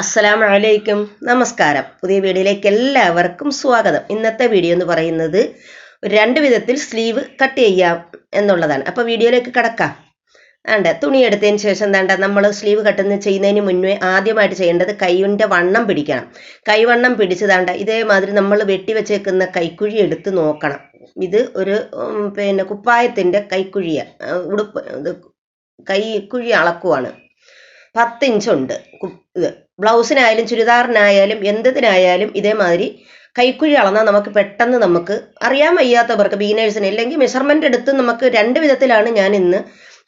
അസ്സലാമു വലൈക്കും നമസ്കാരം. പുതിയ വീഡിയോയിലേക്ക് എല്ലാവർക്കും സ്വാഗതം. ഇന്നത്തെ വീഡിയോ എന്ന് പറയുന്നത് രണ്ട് വിധത്തിൽ സ്ലീവ് കട്ട് ചെയ്യാം എന്നുള്ളതാണ്. അപ്പോൾ വീഡിയോയിലേക്ക് കടക്കാം. വേണ്ട തുണി എടുത്തതിന് ശേഷം വേണ്ട നമ്മൾ സ്ലീവ് കട്ടുന്ന ചെയ്യുന്നതിന് മുന്നേ ആദ്യമായിട്ട് ചെയ്യേണ്ടത് കൈവിന്റെ വണ്ണം പിടിക്കണം. കൈവണ്ണം പിടിച്ചതാണ്ട ഇതേമാതിരി നമ്മൾ വെട്ടി വെച്ചേക്കുന്ന കൈക്കുഴി എടുത്ത് നോക്കണം. ഇത് ഒരു പിന്നെ കുപ്പായത്തിന്റെ കൈക്കുഴിയ. ഉടുപ്പ് ഇത് കൈക്കുഴി അളക്കുവാണ്. പത്ത് ഇഞ്ചുണ്ട്. കു- ഇത് ബ്ലൗസിനായാലും ചുരിദാറിനായാലും എന്തിനായാലും ഇതേമാതിരി കൈക്കുഴി അളന്നാൽ നമുക്ക് പെട്ടെന്ന് നമുക്ക് അറിയാൻ വയ്യാത്തവർക്ക് ബീനേഴ്സിന് അല്ലെങ്കിൽ മെഷർമെന്റ് എടുത്ത് നമുക്ക് രണ്ട് വിധത്തിലാണ് ഞാൻ ഇന്ന്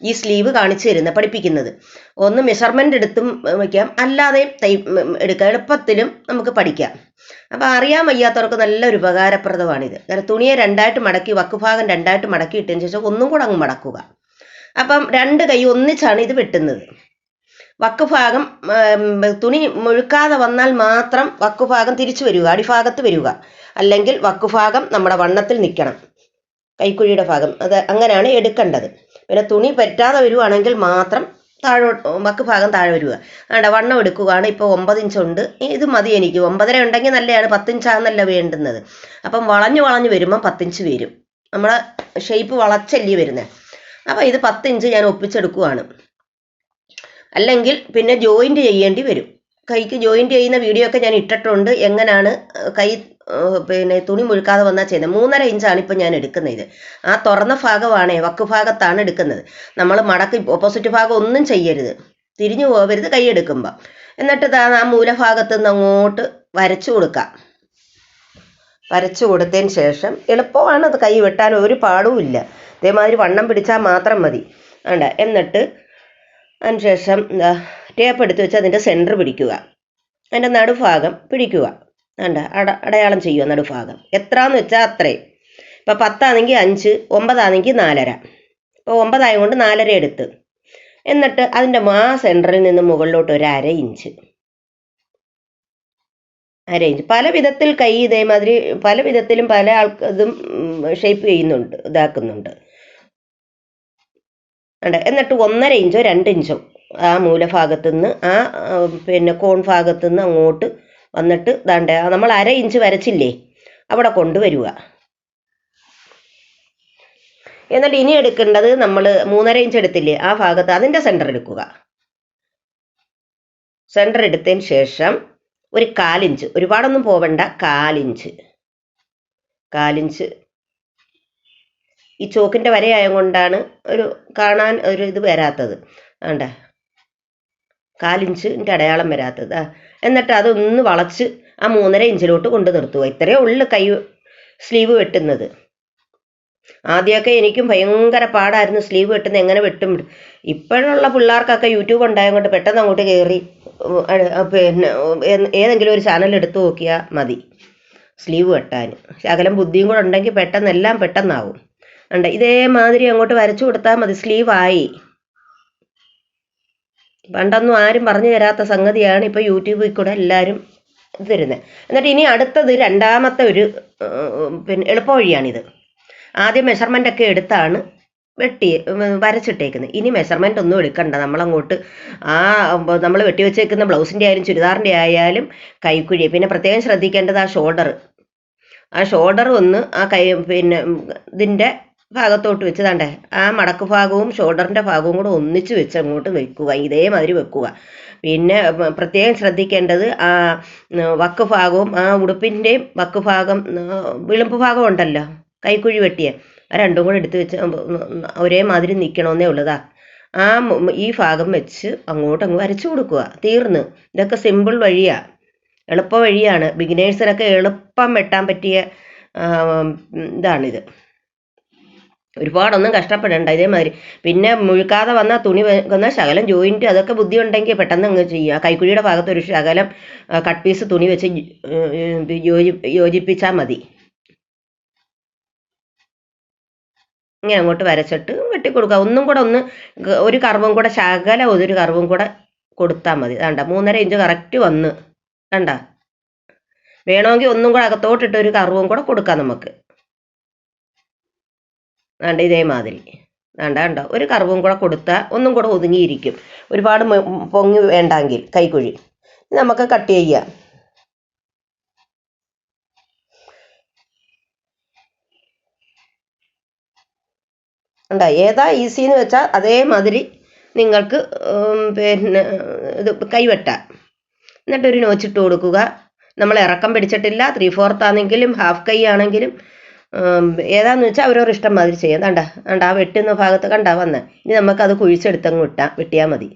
ഈ സ്ലീവ് കാണിച്ചു തരുന്നത് പഠിപ്പിക്കുന്നത്. ഒന്ന് മെഷർമെന്റ് എടുത്തും വയ്ക്കാം. അല്ലാതെ തൈ എടുക്കാം. എളുപ്പത്തിലും നമുക്ക് പഠിക്കാം. അപ്പോൾ അറിയാൻ വയ്യാത്തവർക്ക് നല്ലൊരു ഉപകാരപ്രദമാണിത്. കാരണം തുണിയെ രണ്ടായിട്ട് മടക്കി വക്കുഭാഗം രണ്ടായിട്ട് മടക്കി ഇട്ടതിന് ശേഷം ഒന്നും കൂടെ അങ്ങ് മടക്കുക. അപ്പം രണ്ട് കൈ ഒന്നിച്ചാണ് ഇത് വെട്ടുന്നത്. വക്കുഭാഗം ഭാഗം തുണി മുഴുക്കാതെ വന്നാൽ മാത്രം വക്കുഭാഗം തിരിച്ചു വരിക അടിഭാഗത്ത് വരിക. അല്ലെങ്കിൽ വക്കുഭാഗം നമ്മുടെ വണ്ണത്തിൽ നിൽക്കണം. കൈക്കുഴിയുടെ ഭാഗം. അത് അങ്ങനെയാണ് എടുക്കേണ്ടത്. പിന്നെ തുണി പറ്റാതെ വരുവാണെങ്കിൽ മാത്രം താഴോട്ട് വക്ക് ഭാഗം താഴെ വരിക. ആണ്ട വണ്ണം എടുക്കുകയാണ്. ഇപ്പോൾ ഒമ്പത് ഇഞ്ചുണ്ട് ഇത് മതി എനിക്ക്. ഒമ്പതര ഉണ്ടെങ്കിൽ നല്ലതാണ് പത്തിഞ്ചാന്നല്ല വേണ്ടുന്നത്. അപ്പം വളഞ്ഞു വളഞ്ഞു വരുമ്പം പത്തിഞ്ച് വരും. നമ്മളെ ഷേപ്പ് വളച്ചല്ലേ വരുന്നത് അപ്പം ഇത് പത്തിഞ്ച് ഞാൻ ഒപ്പിച്ചെടുക്കുവാണ്. അല്ലെങ്കിൽ പിന്നെ ജോയിന്റ് ചെയ്യേണ്ടി വരും. കൈക്ക് ജോയിന്റ് ചെയ്യുന്ന വീഡിയോ ഒക്കെ ഞാൻ ഇട്ടിട്ടുണ്ട്. എങ്ങനെയാണ് കൈ പിന്നെ തുണി മുഴുക്കാതെ വന്നാൽ ചെയ്യുന്നത്? മൂന്നര ഇഞ്ചാണ് ഇപ്പം ഞാൻ എടുക്കുന്നത്. ഇത് ആ തുറന്ന ഭാഗമാണ് വക്ക് ഭാഗത്താണ് എടുക്കുന്നത്. നമ്മൾ മടക്ക് ഓപ്പോസിറ്റ് ഭാഗം ഒന്നും ചെയ്യരുത്. തിരിഞ്ഞു പോകരുത് കൈ എടുക്കുമ്പോൾ എന്നിട്ട് ആ മൂലഭാഗത്ത് നിന്ന് അങ്ങോട്ട് വരച്ചു കൊടുക്കാം. വരച്ചു കൊടുത്തതിന് ശേഷം എളുപ്പമാണ് അത് കൈ വെട്ടാൻ ഒരു പാടുമില്ല ഇതേമാതിരി വണ്ണം പിടിച്ചാൽ മാത്രം മതി. വേണ്ട എന്നിട്ട് അതിനുശേഷം എന്താ ടേപ്പ് എടുത്ത് വെച്ച് അതിന്റെ സെന്റർ പിടിക്കുക. അതിന്റെ നടുഭാഗം പിടിക്കുക. വേണ്ട അട അടയാളം ചെയ്യുക നടുഭാഗം. എത്രയെന്ന് വെച്ചാൽ അത്രയും ഇപ്പം പത്താണെങ്കിൽ അഞ്ച് ഒമ്പതാണെങ്കിൽ നാലര. ഇപ്പോൾ ഒമ്പതായതുകൊണ്ട് നാലര എടുത്ത്. എന്നിട്ട് അതിന്റെ മാ സെന്ററിൽ നിന്ന് മുകളിലോട്ട് ഒരു അര ഇഞ്ച്. അര ഇഞ്ച്. പല വിധത്തിൽ കൈ ഇതേമാതിരി പല വിധത്തിലും പല ആൾക്ക് ഇതും ഷേപ്പ് ചെയ്യുന്നുണ്ട് ഇതാക്കുന്നുണ്ട്. ഉണ്ട് എന്നിട്ട് ഒന്നര ഇഞ്ചോ രണ്ട് ഇഞ്ചോ ആ മൂലഭാഗത്തു നിന്ന് ആ പിന്നെ കോൺ ഭാഗത്തു നിന്ന് അങ്ങോട്ട് വന്നിട്ട് ദാണ്ട നമ്മൾ അര ഇഞ്ച് വരച്ചില്ലേ അവിടെ കൊണ്ടുവരിക. എന്നിട്ട് ഇനി എടുക്കേണ്ടത് നമ്മൾ മൂന്നര ഇഞ്ച് എടുത്തില്ലേ ആ ഭാഗത്ത് അതിന്റെ സെന്റർ എടുക്കുക. സെന്റർ എടുത്തതിന് ശേഷം ഒരു കാലിഞ്ച് ഒരുപാടൊന്നും പോവണ്ട കാലിഞ്ച്. കാലിഞ്ച് ഈ ചോക്കിന്റെ വരയായ കൊണ്ടാണ് ഒരു കാണാൻ ഒരു ഇത് വരാത്തത്. വേണ്ട കാലിഞ്ചിന്റെ അടയാളം വരാത്തത്. എന്നിട്ട് അതൊന്ന് വളച്ച് ആ മൂന്നര ഇഞ്ചിലോട്ട് കൊണ്ടു നിർത്തുക. ഇത്രയേ ഉള്ളു കൈ സ്ലീവ് വെട്ടുന്നത്. ആദ്യമൊക്കെ എനിക്കും ഭയങ്കര പാടായിരുന്നു സ്ലീവ് വെട്ടുന്ന എങ്ങനെ വെട്ടും. ഇപ്പോഴുള്ള പിള്ളേർക്കൊക്കെ യൂട്യൂബ് ഉണ്ടായതുകൊണ്ട് പെട്ടെന്ന് അങ്ങോട്ട് കയറി പിന്നെ ഏതെങ്കിലും ഒരു ചാനൽ എടുത്ത് നോക്കിയാൽ മതി സ്ലീവ് വെട്ടാൻ. ശകലം ബുദ്ധിയും കൂടെ ഉണ്ടെങ്കിൽ പെട്ടെന്ന് എല്ലാം പെട്ടെന്നാവും. ഉണ്ട് ഇതേമാതിരി അങ്ങോട്ട് വരച്ചു കൊടുത്താൽ മതി സ്ലീവായി. പണ്ടൊന്നും ആരും പറഞ്ഞു തരാത്ത സംഗതിയാണ് ഇപ്പോൾ യൂട്യൂബിൽ കൂടെ എല്ലാവരും തരുന്നത് എന്നിട്ട് ഇനി അടുത്തത് രണ്ടാമത്തെ ഒരു പിന്നെ എളുപ്പ വഴിയാണിത് ആദ്യം മെഷർമെന്റ് ഒക്കെ എടുത്താണ് വെട്ടി വരച്ചിട്ടേക്കുന്നത്. ഇനി മെഷർമെന്റ് ഒന്നും എടുക്കണ്ട. നമ്മളങ്ങോട്ട് ആ നമ്മൾ വെട്ടി വെച്ചേക്കുന്ന ബ്ലൗസിന്റെ ആയാലും ചുരിദാറിന്റെ ആയാലും കൈക്കുഴി. പിന്നെ പ്രത്യേകം ശ്രദ്ധിക്കേണ്ടത് ആ ഷോൾഡർ ആ ഷോൾഡർ ഒന്ന് ആ കൈ പിന്നെ ഇതിന്റെ ഭാഗത്തോട്ട് വെച്ച് തണ്ടേ ആ മടക്ക് ഭാഗവും ഷോൾഡറിന്റെ ഭാഗവും കൂടെ ഒന്നിച്ച് വെച്ച് അങ്ങോട്ട് വെക്കുക ഇതേമാതിരി വെക്കുക. പിന്നെ പ്രത്യേകം ശ്രദ്ധിക്കേണ്ടത് ആ വക്ക് ഭാഗവും ആ ഉടുപ്പിന്റെയും വക്ക് ഭാഗം വിളിമ്പ് ഭാഗം ഉണ്ടല്ലോ കൈക്കുഴി വെട്ടിയ ആ രണ്ടും കൂടെ എടുത്ത് വെച്ച് ഒരേമാതിരി നിൽക്കണമെന്നേ ഉള്ളതാ. ആ ഈ ഭാഗം വെച്ച് അങ്ങോട്ട് അങ്ങ് വരച്ചു കൊടുക്കുക തീർന്ന്. ഇതൊക്കെ സിമ്പിൾ വഴിയാണ് എളുപ്പ വഴിയാണ്. ബിഗിനേഴ്സിനൊക്കെ എളുപ്പം വെട്ടാൻ പറ്റിയ ഇതാണിത്. ഒരുപാടൊന്നും കഷ്ടപ്പെടണ്ട ഇതേമാതിരി. പിന്നെ മുഴുക്കാതെ വന്ന തുണി വെക്കുന്ന ശകലം ജോയിന്റ് അതൊക്കെ ബുദ്ധി ഉണ്ടെങ്കിൽ പെട്ടെന്ന് അങ്ങ് ചെയ്യുക കൈക്കുഴിയുടെ ഭാഗത്ത് ഒരു ശകലം കട്ട് പീസ് തുണി വെച്ച് യോജി യോജിപ്പിച്ചാൽ മതി. ഇങ്ങനെ അങ്ങോട്ട് വരച്ചിട്ട് വെട്ടിക്കൊടുക്കുക. ഒന്നും കൂടെ ഒന്ന് ഒരു കർവും കൂടെ ശകലം ഒരു കർവും കൂടെ കൊടുത്താൽ മതി. വേണ്ട മൂന്നര ഇഞ്ച് കറക്റ്റ് വന്ന്. വേണ്ട വേണമെങ്കിൽ ഒന്നും കൂടെ അകത്തോട്ടിട്ട് ഒരു കർവും കൂടെ കൊടുക്കാം നമുക്ക്. വേണ്ട ഇതേമാതിരി. വേണ്ട വേണ്ട ഒരു കറുവും കൂടെ കൊടുത്താൽ ഒന്നും കൂടെ ഒതുങ്ങിയിരിക്കും. ഒരുപാട് പൊങ്ങി വേണ്ടെങ്കിൽ കൈക്കുഴി. നമുക്ക് കട്ട് ചെയ്യാം. ഉണ്ടോ ഏതാ ഈസി എന്ന് വെച്ചാൽ അതേമാതിരി നിങ്ങൾക്ക് പിന്നെ ഇത് കൈവെട്ടാം. എന്നിട്ടൊരു നോച്ചിട്ട് കൊടുക്കുക. നമ്മൾ ഇറക്കം പിടിച്ചിട്ടില്ല. ത്രീ ഫോർത്ത് ആണെങ്കിലും ഹാഫ് കൈ ആണെങ്കിലും ഏതാന്ന് വെച്ചാൽ അവരവരുടെ ഇഷ്ടം മാതിരി ചെയ്യാം. കണ്ട കണ്ട ആ വെട്ടുന്ന ഭാഗത്ത് കണ്ട വന്ന്. ഇനി നമുക്കത് കുഴിച്ചെടുത്തങ്ങ് വിട്ടാം വെട്ടിയാൽ മതി.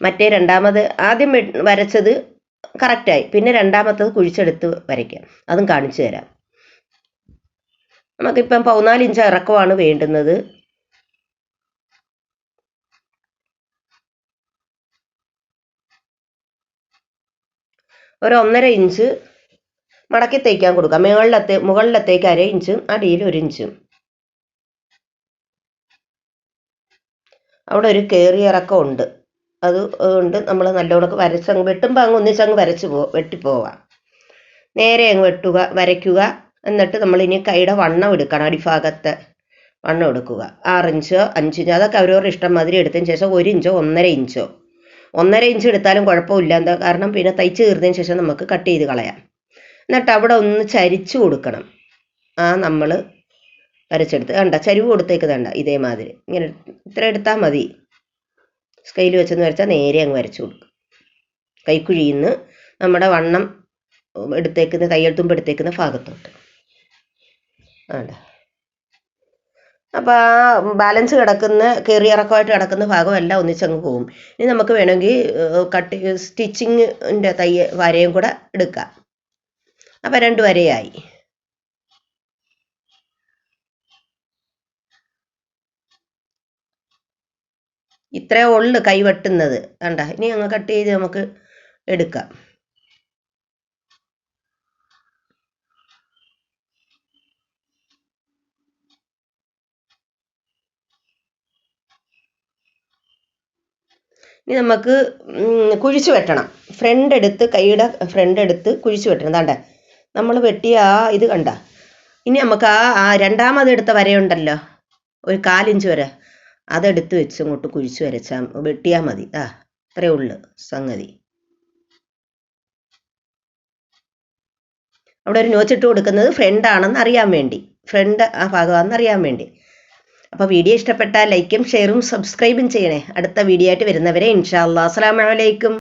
മറ്റേ രണ്ടാമത് ആദ്യം വരച്ചത് കറക്റ്റായി പിന്നെ രണ്ടാമത്തത് കുഴിച്ചെടുത്ത് വരയ്ക്കാം. അതും കാണിച്ചു തരാം. നമുക്കിപ്പം പതിനാല് ഇഞ്ച് ഇറക്കമാണ് വേണ്ടുന്നത്. ഒരു ഒന്നര ഇഞ്ച് മടക്കി തേക്കാൻ കൊടുക്കുക മുകളിലത്തെ മുകളിലത്തേക്ക് അര ഇഞ്ചും അടിയിൽ ഒരു ഇഞ്ചും അവിടെ ഒരു കയറിയിറക്കം ഉണ്ട്. അത് കൊണ്ട് നമ്മൾ നല്ലോണം വരച്ചങ്ങ് വെട്ടുമ്പോൾ അങ്ങ് ഒന്നിച്ചങ്ങ് വരച്ച് പോ വെട്ടിപ്പോവാം നേരെ അങ്ങ് വെട്ടുക വരയ്ക്കുക. എന്നിട്ട് നമ്മൾ ഇനി കൈയുടെ വണ്ണം എടുക്കണം അടിഭാഗത്തെ വണ്ണം എടുക്കുക. ആറിഞ്ചോ അഞ്ചിഞ്ചോ അതൊക്കെ അവരവരുടെ ഇഷ്ടം മാതിരി എടുത്തതിന് ശേഷം ഒരു ഇഞ്ചോ ഒന്നര ഇഞ്ചോ ഒന്നര ഇഞ്ച് എടുത്താലും കുഴപ്പമില്ല. എന്താ കാരണം? പിന്നെ തയ്ച്ച് തീർന്നതിന് ശേഷം നമുക്ക് കട്ട് ചെയ്ത് കളയാം. എന്നിട്ട് അവിടെ ഒന്ന് ചരിച്ചു കൊടുക്കണം. ആ നമ്മൾ വരച്ചെടുത്ത്. കണ്ട ചരിവ് കൊടുത്തേക്ക് കണ്ട ഇതേമാതിരി. ഇങ്ങനെ ഇത്ര എടുത്താൽ മതി. സ്കെയിൽ വെച്ചെന്ന് വരച്ചാൽ നേരെ അങ്ങ് വരച്ചു കൊടുക്കും. കൈക്കുഴിയിൽ നിന്ന് നമ്മുടെ വണ്ണം എടുത്തേക്കുന്ന തയ്യൽ എടുത്തേക്കുന്ന ഭാഗത്തോട്ട്. വേണ്ട അപ്പോൾ ആ ബാലൻസ് കിടക്കുന്ന കയറിയിറക്കമായിട്ട് കിടക്കുന്ന ഭാഗം എല്ലാം ഒന്നിച്ചങ്ങ് പോകും ഇനി നമുക്ക് വേണമെങ്കിൽ കട്ട് സ്റ്റിച്ചിങ്ങിന്റെ തയ്യ വരയും കൂടെ എടുക്കാം. അപ്പം രണ്ട് വരയായി. ഇത്രേ ഉള്ളു കൈവെട്ടുന്നത് കണ്ട ഇനി അങ്ങ് കട്ട് ചെയ്ത് നമുക്ക് എടുക്കാം. ഇനി നമുക്ക് കുഴിച്ചു വെട്ടണം. ഫ്രണ്ട് എടുത്ത് കൈയുടെ ഫ്രണ്ട് എടുത്ത് കുഴിച്ചു വെട്ടണം. താണ്ട നമ്മൾ വെട്ടിയ ആ ഇത് കണ്ട. ഇനി നമുക്ക് ആ ആ രണ്ടാമത് എടുത്ത വരയുണ്ടല്ലോ. ഒരു കാലിഞ്ച് വരെ. അതെടുത്ത് വെച്ച് ഇങ്ങോട്ട് കുഴിച്ച് വരച്ചാൽ വെട്ടിയാൽ മതി. ആ അത്രേ ഉള്ളു സംഗതി. അവിടെ ഒരു നോച്ചിട്ട് കൊടുക്കുന്നത് ഫ്രണ്ട് ആണെന്ന് അറിയാൻ വേണ്ടി. ഫ്രണ്ട് ആ ഭാഗമാണെന്ന് അറിയാൻ വേണ്ടി. അപ്പോൾ വീഡിയോ ഇഷ്ടപ്പെട്ടാൽ ലൈക്കും ഷെയറും സബ്സ്ക്രൈബും ചെയ്യണേ. അടുത്ത വീഡിയോ ആയിട്ട് വരുന്നവരെ ഇൻഷാ അല്ലാ വലൈക്കും